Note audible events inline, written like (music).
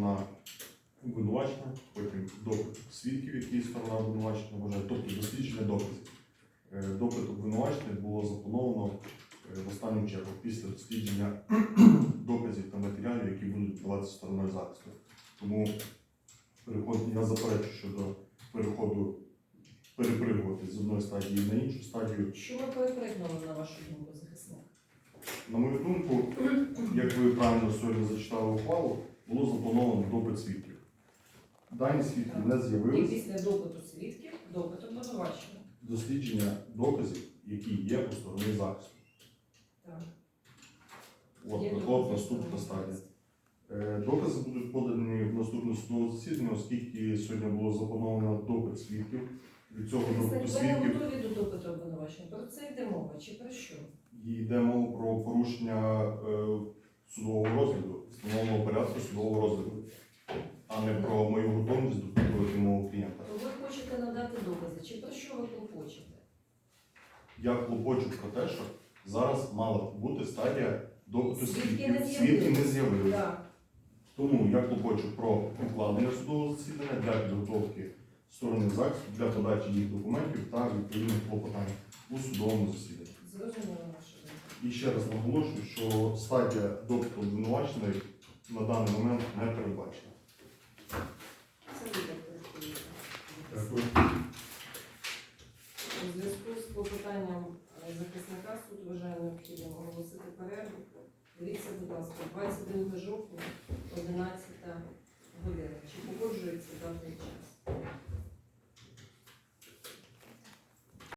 сторона обвинувачена, потім допит свідків, які сторона обвинувачена вважає, тобто дослідження доказів. Е, Допит обвинувачених було заплановано е, в останню чергу після дослідження (clears throat) доказів та матеріалів, які будуть даватися стороною захисту. Тому я заперечую щодо переходу перепригувати з одної стадії на іншу стадію. Що ви перепригнули на вашу думку захисник? На мою думку, як ви правильно сьогодні зачитали ухвалу, було заплановано допит свідків. Дані свідки не І з'явилися. після допиту свідків допит обвинувачення. Дослідження доказів, які є у сторони захисту. Так. От, Є от наступна стадія. Е, Докази будуть подані в наступне судове засідання, оскільки сьогодні було заплановано допит свідків. Від цього допиту ви не свідків готові до допиту обвинувачення. Про це йде мова чи про що? йде мова про порушення е, судового розгляду, встановленого порядку судового розгляду, а не про мою готовність допитувати мого клієнта. То ви хочете надати докази, чи про що ви хочете? Я клопочу про те, що зараз мала бути стадія допиту Свідки не свідків. Свідки не з'явилися. з'явилися. Так. Тому я клопочу про укладення судового засідання для підготовки сторони захисту для подачі їх документів та відповідних клопотань у судовому засіданні. І ще раз наголошую, що стадія допиту обвинуваченої на даний момент не передбачена. Дякую. У зв'язку з клопотанням е, захисника суд вважає необхідним оголосити перерву. Дивіться, будь ласка, 22 жовтня, 11 година. Чи погоджується даний час?